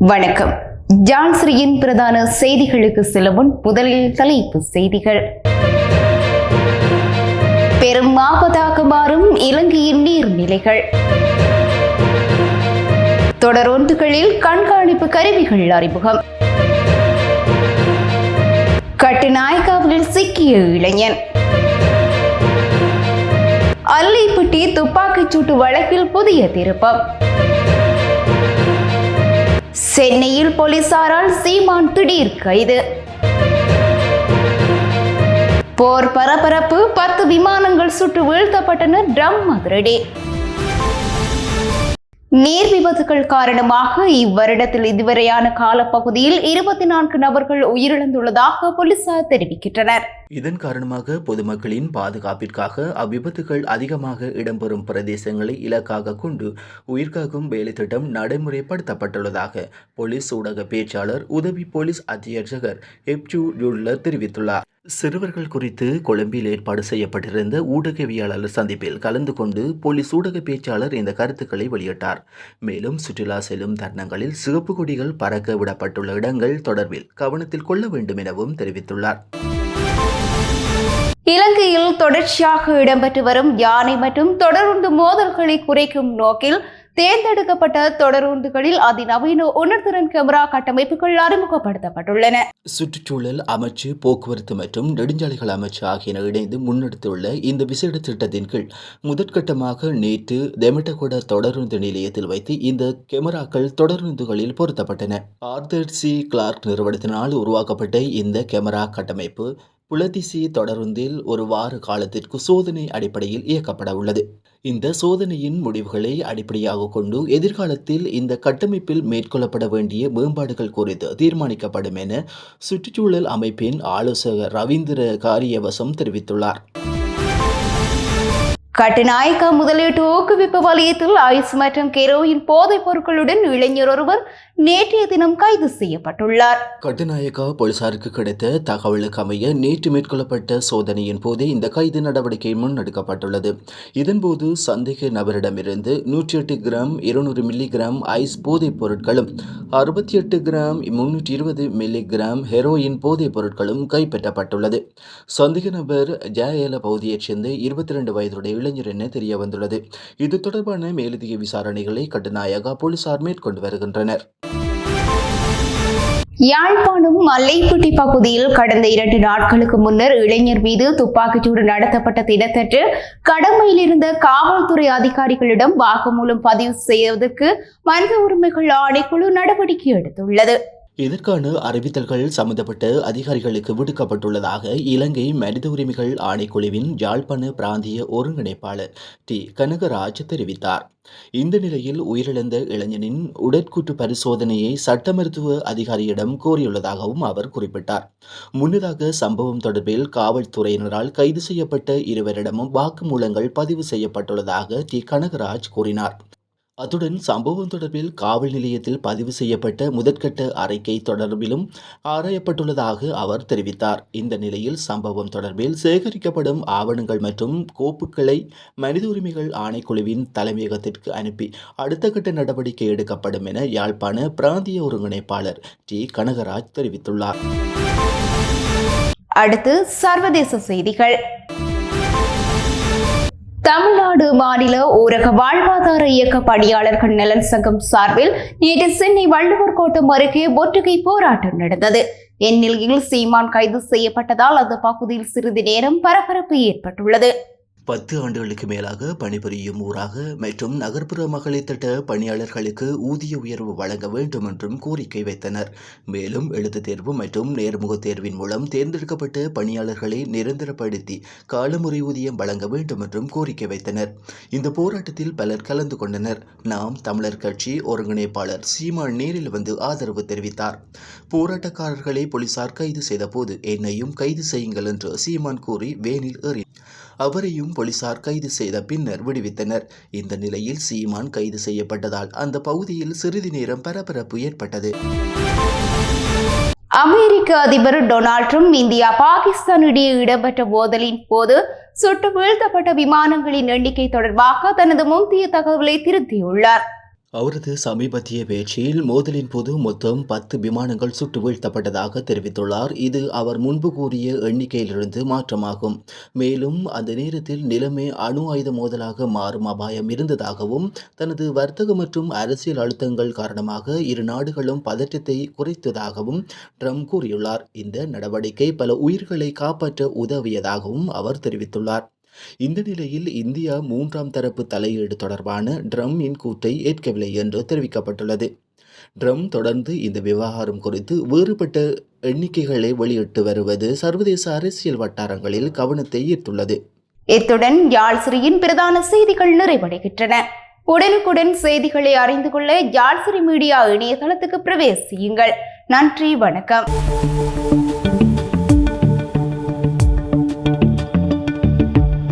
வணக்கம். ஜான்ஸ்ரீயின் பிரதான செய்திகளுக்கு செல்லவும் முன் முதலில் தலைப்பு செய்திகள். பெரும் ஆபத்தாக மாறும் இலங்கையின் நீர்நிலைகள். தொடரொன்றுகளில் கண்காணிப்பு கருவிகள் அறிமுகம். கட்டுநாயக்காவில் சிக்கிய இளைஞன். அல்லைப்பட்டி துப்பாக்கிச் சூட்டு வழக்கில் புதிய திருப்பம். சென்னையில் போலீசாரால் சீமான் திடீர் கைது. போர் பரபரப்பு பத்து விமானங்கள் சுட்டு வீழ்த்தப்பட்டன ட்ரம் அதிரடி. நீர் விபத்துகள் காரணமாக இவ்வருடத்தில் இதுவரையான காலப்பகுதியில் இருபத்தி நான்கு நபர்கள் உயிரிழந்துள்ளதாக போலீசார் தெரிவிக்கின்றனர். இதன் காரணமாக பொதுமக்களின் பாதுகாப்பிற்காக அவ்விபத்துகள் அதிகமாக இடம்பெறும் பிரதேசங்களை இலக்காக கொண்டு உயிர்காக்கும் வேலை திட்டம் நடைமுறைப்படுத்தப்பட்டுள்ளதாக போலீஸ் ஊடக பேச்சாளர் உதவி போலீஸ் அத்தியட்சகர் எப்சு ஜூல்லர் தெரிவித்துள்ளார். சிறுவர்கள் குறித்து கொழும்பில் ஏற்பாடு செய்யப்பட்டிருந்த ஊடகவியலாளர் சந்திப்பில் கலந்து கொண்டு போலீஸ் ஊடக பேச்சாளர் இந்த கருத்துக்களை வெளியிட்டார். மேலும் சுற்றுலா செல்லும் தருணங்களில் சிவப்பு கொடிகள் பறக்க விடப்பட்டுள்ள இடங்கள் தொடர்பில் கவனத்தில் கொள்ள வேண்டும் எனவும் தெரிவித்துள்ளார். இலங்கையில் தொடர்ச்சியாக இடம்பெற்று வரும் யானை மற்றும் தொடருந்து மோதல்களை குறைக்கும் நோக்கில் தேர்ந்தெடுக்கப்பட்ட தொடருந்துகளில் அதிநவீன உணர்திறன் கேமரா கட்டமைப்புகள் அறிமுகப்படுத்தப்பட்டுள்ளன. சுற்றுச்சூழல் அமைச்சு போக்குவரத்து மற்றும் நெடுஞ்சாலைகள் அமைச்சு ஆகியன இணைந்து முன்னெடுத்துள்ள இந்த விசேட திட்டத்தின் கீழ் முதற்கட்டமாக நேற்று தெமட்டகொட தொடருந்து நிலையத்தில் வைத்து இந்த கேமராக்கள் தொடருந்துகளில் பொருத்தப்பட்டன. ஆர்தர் சி கிளார்க் நிறுவனத்தினால் உருவாக்கப்பட்ட இந்த கேமரா கட்டமைப்பு புலதிசி தொடருந்தில் ஒரு வார காலத்திற்கு சோதனை அடிப்படையில் இயக்கப்பட உள்ளது. இந்த சோதனையின் முடிவுகளை அடிப்படையாக கொண்டு எதிர்காலத்தில் இந்த கட்டமைப்பில் மேற்கொள்ளப்பட வேண்டிய மேம்பாடுகள் குறித்து தீர்மானிக்கப்படும் என சுற்றுச்சூழல் அமைப்பின் ஆலோசகர் ரவீந்திர காரியவசம் தெரிவித்துள்ளார். கட்டுநாயக்க முதலீட்டு ஊக்குவிப்பு வலயத்தில் ஐஸ் மற்றும் கெரோயின் போதைப் பொருட்களுடன் இளைஞர் ஒருவர் நேற்றைய தினம் கைது செய்யப்பட்டுள்ளார். கட்டுநாயக்கா போலீசாருக்கு கிடைத்த தகவலுக்கு அமைய நேற்று மேற்கொள்ளப்பட்ட சோதனையின் போதே இந்த கைது நடவடிக்கை முன்னெடுக்கப்பட்டுள்ளது. இதன்போது சந்தேக நபரிடமிருந்து நூற்றி எட்டு கிராம் இருநூறு மில்லி கிராம் ஐஸ் போதைப் பொருட்களும் அறுபத்தி எட்டு கிராம் முன்னூற்றி இருபது மில்லி கிராம் ஹெரோயின் போதைப் பொருட்களும் கைப்பற்றப்பட்டுள்ளது. சந்தேக நபர் ஜயல பகுதியைச் சேர்ந்த இருபத்தி ரெண்டு வயதுடைய இளைஞர் என தெரிய வந்துள்ளது இது தொடர்பான மேலதிக விசாரணைகளை கட்டுநாயகா போலீசார் மேற்கொண்டு வருகின்றனர். யாழ்ப்பாணம் மல்லைப்பட்டி பகுதியில் கடந்த இரண்டு நாட்களுக்கு முன்னர் இளைஞர் மீது துப்பாக்கிச்சூடு நடத்தப்பட்ட தினத்தன்று கடமையில் இருந்த காவல்துறை அதிகாரிகளிடம் வாக்குமூலம் பதிவு செய்வதற்கு மனித உரிமைகள் ஆணைக்குழு நடவடிக்கை எடுத்துள்ளது. இதற்கான அறிவித்தல்கள் சம்பந்தப்பட்ட அதிகாரிகளுக்கு விடுக்கப்பட்டுள்ளதாக இலங்கை மனித உரிமைகள் ஆணைக்குழுவின் யாழ்ப்பாண பிராந்திய ஒருங்கிணைப்பாளர் டி. கனகராஜ் தெரிவித்தார். இந்த நிலையில் உயிரிழந்த இளைஞனின் உடற்கூட்டு பரிசோதனையை சட்ட மருத்துவ அதிகாரியிடம் கோரியுள்ளதாகவும் அவர் குறிப்பிட்டார். முன்னதாக சம்பவம் தொடர்பில் காவல்துறையினரால் கைது செய்யப்பட்ட இருவரிடமும் வாக்குமூலங்கள் பதிவு செய்யப்பட்டுள்ளதாக டி. கனகராஜ் கூறினார். அத்துடன் சம்பவம் தொடர்பில் காவல் நிலையத்தில் பதிவு செய்யப்பட்ட முதற்கட்ட அறிக்கை தொடர்பிலும் ஆராயப்பட்டுள்ளதாக அவர் தெரிவித்தார். இந்த நிலையில் சம்பவம் தொடர்பில் சேகரிக்கப்படும் ஆவணங்கள் மற்றும் கோப்புகளை மனித உரிமைகள் ஆணைக்குழுவின் தலைமையகத்திற்கு அனுப்பி அடுத்த கட்ட நடவடிக்கை எடுக்கப்படும் என யாழ்ப்பாண பிராந்திய ஒருங்கிணைப்பாளர் டி. கனகராஜ் தெரிவித்துள்ளார். அடுத்து சர்வதேச செய்திகள். தமிழ்நாடு மாநில ஊரக வாழ்வாதார இயக்க பணியாளர்கள் நலன் சங்கம் சார்பில் நேற்று சென்னை வள்ளுவர் கோட்டம் அருகே ஒற்றுகை போராட்டம் நடந்தது. இந்நிலையில் சீமான் கைது செய்யப்பட்டதால் அந்த பகுதியில் சிறிது நேரம் பரபரப்பு ஏற்பட்டுள்ளது. பத்து ஆண்டுகளுக்கு மேலாக பணிபுரியும் ஊராக மற்றும் நகர்ப்புற மகளிர் திட்ட பணியாளர்களுக்கு ஊதிய உயர்வு வழங்க வேண்டும் என்றும் கோரிக்கை வைத்தனர். மேலும் எழுத்துத் தேர்வு மற்றும் நேர்முகத் தேர்வின் மூலம் தேர்ந்தெடுக்கப்பட்ட பணியாளர்களை நிரந்தரப்படுத்தி காலமுறை ஊதியம் வழங்க வேண்டும் என்றும் கோரிக்கை வைத்தனர். இந்த போராட்டத்தில் பலர் கலந்து கொண்டனர். நாம் தமிழர் கட்சி ஒருங்கிணைப்பாளர் சீமான் நேரில் வந்து ஆதரவு தெரிவித்தார். போராட்டக்காரர்களை போலீசார் கைது செய்தபோது என்னையும் கைது செய்யுங்கள் என்று சீமான் கூறி வேனில் ஏறி அவரையும் போலீசார் கைது செய்த பின்னர் விடுவித்தனர். இந்த நிலையில் சீமான் கைது செய்யப்பட்டதால் அந்த பகுதியில் சிறிது நேரம் பரபரப்பு ஏற்பட்டது. அமெரிக்க அதிபர் டொனால்ட் ட்ரம்ப் இந்தியா பாகிஸ்தான் இடையே இடம்பெற்ற மோதலின் போது சுட்டு வீழ்த்தப்பட்ட விமானங்களின் எண்ணிக்கை தொடர்பாக தனது முந்தைய தகவலை திருத்தியுள்ளார். அவரது சமீபத்திய பேச்சில் மோதலின் போது மொத்தம் பத்து விமானங்கள் சுட்டு வீழ்த்தப்பட்டதாக தெரிவித்துள்ளார். இது அவர் முன்பு கூறிய எண்ணிக்கையிலிருந்து மாற்றமாகும். மேலும் அந்த நேரத்தில் நிலைமை அணு ஆயுத மோதலாக மாறும் அபாயம் இருந்ததாகவும் தனது வர்த்தக மற்றும் அரசியல் அழுத்தங்கள் காரணமாக இரு நாடுகளும் பதற்றத்தை குறைத்ததாகவும் ட்ரம்ப் கூறியுள்ளார். இந்த நடவடிக்கை பல உயிர்களை காப்பாற்ற உதவியதாகவும் அவர் தெரிவித்துள்ளார். இந்த நிலையில் இந்தியா மூன்றாம் தரப்பு தலையீடு தொடர்பான ட்ரம்மின் கூற்றை ஏற்கவில்லை என்று தெரிவிக்கப்பட்டுள்ளது. ட்ரம் தொடர்ந்து இந்த விவகாரம் குறித்து வேறுபட்ட எண்ணிக்கைகளை வெளியிட்டு வருவது சர்வதேச அரசியல் வட்டாரங்களில் கவனத்தை ஈர்த்துள்ளது. இத்துடன் யாழ்சிரியின் பிரதான செய்திகள் நிறைவடைகின்றன. உடனுக்குடன் செய்திகளை அறிந்து கொள்ள யாழ்சிரி மீடியா இணையதளத்துக்கு பிரவேசியுங்கள். நன்றி வணக்கம்.